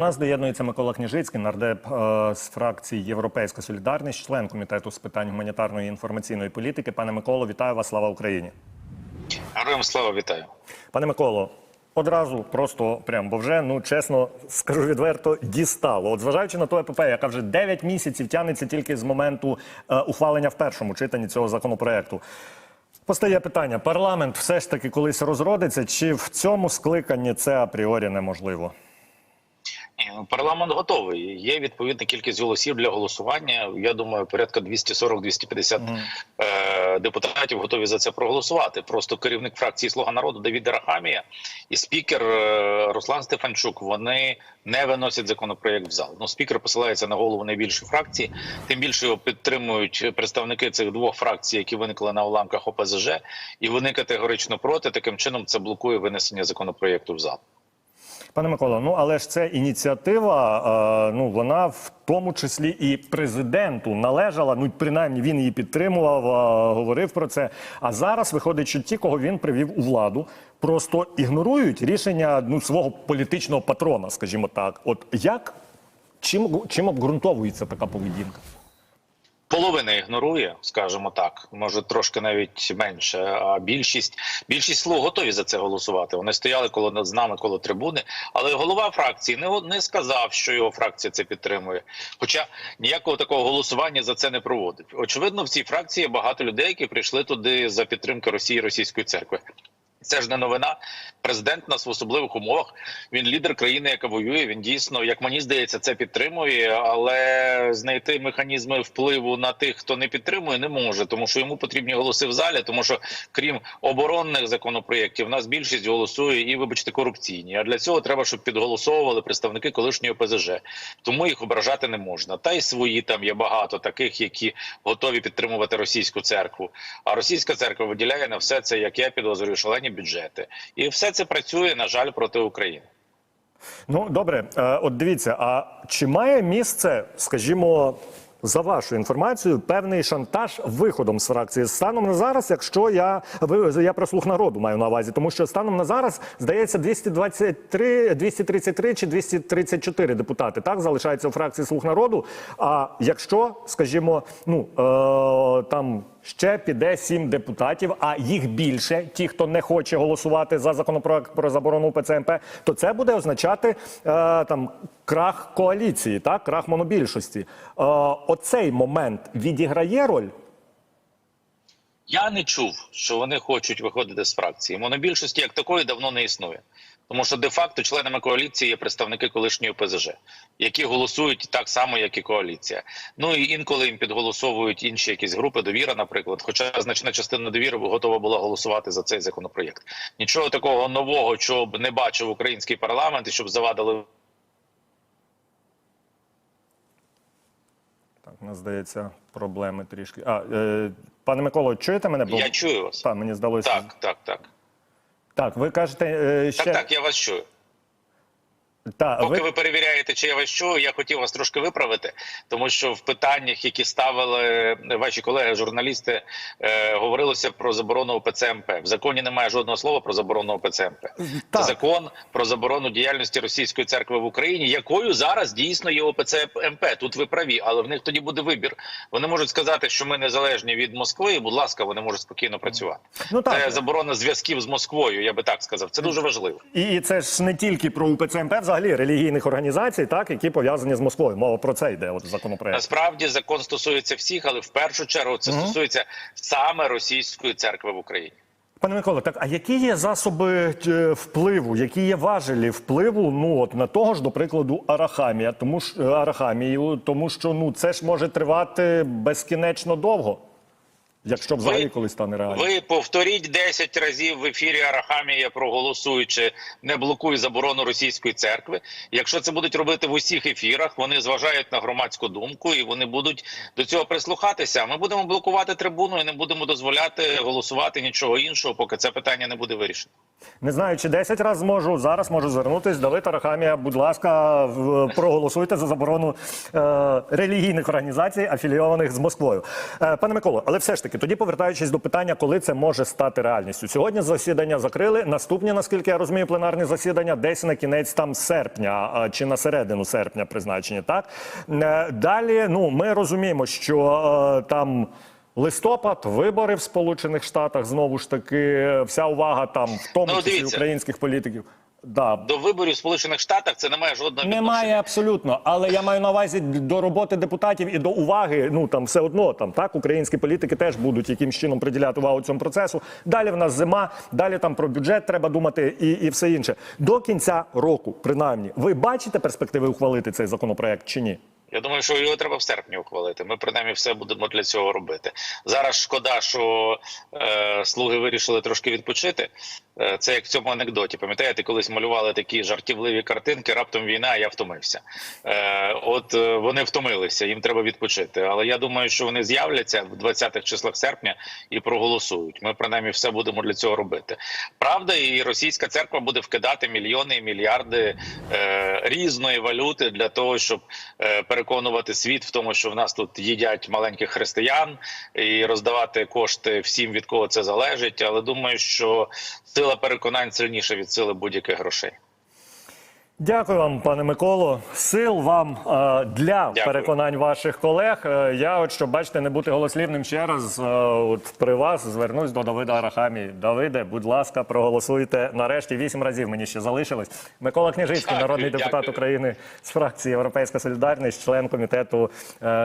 Нас доєднується Микола Княжицький, нардеп е, з фракції Європейська Солідарність, член комітету з питань гуманітарної і інформаційної політики. Пане Миколо, вітаю вас! Слава Україні! Героям слава вітаю. Пане Миколо, одразу просто прям, бо вже ну чесно скажу відверто, дістало. От зважаючи на ту ЕПП, яка вже 9 місяців тягнеться тільки з моменту е, ухвалення в першому читанні цього законопроекту. Постає питання: парламент все ж таки колись розродиться, чи в цьому скликанні це апріорі неможливо? Парламент готовий. Є відповідна кількість голосів для голосування. Я думаю, порядка 240-250 е, депутатів готові за це проголосувати. Просто керівник фракції Слуга народу Давід Рахамія і спікер е, Руслан Стефанчук вони не виносять законопроект в зал. Ну, спікер посилається на голову найбільшої фракції. Тим більше його підтримують представники цих двох фракцій, які виникли на уламках ОПЗЖ, і вони категорично проти. Таким чином це блокує винесення законопроекту в зал. Пане Микола, ну але ж це ініціатива, е, ну вона в тому числі і президенту належала. Ну принаймні він її підтримував, е, говорив про це. А зараз виходить, що ті, кого він привів у владу, просто ігнорують рішення ну свого політичного патрона, скажімо так. От як чим чим обґрунтовується така поведінка? Половина ігнорує, скажімо так, може трошки навіть менше. А більшість більшість слуг готові за це голосувати. Вони стояли коло з нами, коло трибуни. Але голова фракції не не сказав, що його фракція це підтримує. Хоча ніякого такого голосування за це не проводить. Очевидно, в цій фракції багато людей, які прийшли туди за підтримки Росії Російської церкви. Це ж не новина. Президент нас в особливих умовах. Він лідер країни, яка воює. Він дійсно, як мені здається, це підтримує, але знайти механізми впливу на тих, хто не підтримує, не може, тому що йому потрібні голоси в залі. Тому що крім оборонних законопроєктів, у нас більшість голосує і, вибачте, корупційні. А для цього треба, щоб підголосовували представники колишньої ОПЗЖ. Тому їх ображати не можна. Та й свої там є багато таких, які готові підтримувати російську церкву. А російська церква виділяє на все це, як я підозрюю, шалені бюджети, і все це працює на жаль проти України. Ну добре, е, от дивіться, а чи має місце, скажімо, за вашою інформацією, певний шантаж виходом з фракції станом на зараз, якщо я ви я про слух народу маю на увазі, тому що станом на зараз здається 223, 233 чи 234 депутати так залишаються у фракції слуг народу. А якщо, скажімо, ну е, там. Ще піде сім депутатів, а їх більше, ті, хто не хоче голосувати за законопроект про заборону ПЦМП, то це буде означати е, там крах коаліції, так крах монобільшості. Е, оцей момент відіграє роль. Я не чув, що вони хочуть виходити з фракції. Монобільшості як такої давно не існує. Тому що де-факто членами коаліції є представники колишньої ОПЗЖ, які голосують так само, як і коаліція. Ну і інколи їм підголосовують інші якісь групи довіра, наприклад. Хоча значна частина довіри готова була голосувати за цей законопроєкт. Нічого такого нового, що б не бачив український парламент, і щоб завадили. Так, у нас здається, проблеми трішки. А е, пане Миколо, чуєте мене? Бо... Я чую вас. Так, мені здалося. Так, так, так. Так, ви кажете, е, ще Так, так, я вас чую. Та, Поки ви... ви перевіряєте, чи я вас чую, я хотів вас трошки виправити, тому що в питаннях, які ставили ваші колеги, журналісти, е, говорилося про заборону ОПЦМП. В законі немає жодного слова про заборону ОПЦМП. Так. Це закон про заборону діяльності російської церкви в Україні, якою зараз дійсно є ОПЦМП. Тут ви праві, але в них тоді буде вибір. Вони можуть сказати, що ми незалежні від Москви. і, Будь ласка, вони можуть спокійно працювати. Ну, так. Це заборона зв'язків з Москвою. Я би так сказав. Це дуже важливо. І це ж не тільки про УПЦ МП, взагалі релігійних організацій, так які пов'язані з Москвою. Мова про це йде. От законопроект. Насправді закон стосується всіх, але в першу чергу це стосується саме російської церкви в Україні. Пане Микола, так а які є засоби е, впливу, які є важелі впливу? Ну от на того ж, до прикладу, Арахамія, тому ж е, Арахамію, тому що ну це ж може тривати безкінечно довго, якщо взагалі колись стане реально. Ви повторіть 10 разів в ефірі Арахамія, проголосуючи не блокуй заборону російської церкви. Якщо це будуть робити в усіх ефірах, вони зважають на громадську думку і вони будуть до цього прислухатися. Ми будемо блокувати трибуну і не будемо дозволяти голосувати нічого іншого, поки це питання не буде вирішено. Не знаю, чи 10 разів зможу. Зараз можу звернутись. Давид Арахамія, будь ласка, проголосуйте за заборону е, релігійних організацій, афілійованих з Москвою. Е, пане Миколо, але все ж таки. Таки, тоді повертаючись до питання, коли це може стати реальністю. Сьогодні засідання закрили. Наступні, наскільки я розумію, пленарні засідання десь на кінець там серпня чи на середину серпня призначені. Так Е, далі, ну ми розуміємо, що е, там. Листопад, вибори в Сполучених Штатах знову ж таки, вся увага там в тому Ну, числі українських політиків. Да, До виборів в Сполучених Штатах це не має жодного немає абсолютно, але я маю на увазі до роботи депутатів і до уваги. Ну там все одно там так українські політики теж будуть якимсь чином приділяти увагу цьому процесу. Далі в нас зима, далі там про бюджет треба думати і, і все інше. До кінця року, принаймні, ви бачите перспективи ухвалити цей законопроект чи ні? Я думаю, що його треба в серпні ухвалити. Ми принаймні все будемо для цього робити. Зараз шкода, що е, слуги вирішили трошки відпочити. Е, це як в цьому анекдоті. Пам'ятаєте, колись малювали такі жартівливі картинки, раптом війна, а я втомився. Е, от е, вони втомилися, їм треба відпочити. Але я думаю, що вони з'являться в 20-х числах серпня і проголосують. Ми принаймні все будемо для цього робити. Правда, і російська церква буде вкидати мільйони і мільярди е, різної валюти для того, щоб е, переконувати світ в тому, що в нас тут їдять маленьких християн і роздавати кошти всім, від кого це залежить. Але думаю, що сила переконань сильніша від сили будь-яких грошей. Дякую вам, пане Миколо. Сил вам е, для Дякую. переконань ваших колег. Е, я, от щоб бачите, не бути голослівним ще раз. е, от при вас звернусь до Давида Арахамі. Давиде, будь ласка, проголосуйте. Нарешті вісім разів мені ще залишилось. Микола Княжицький, Дякую, народний депутат. України з фракції Європейська Солідарність, член комітету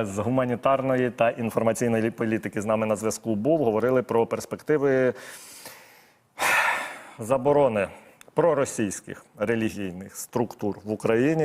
з гуманітарної та інформаційної політики. З нами на зв'язку був. Говорили про перспективи заборони проросійських релігійних структур в Україні.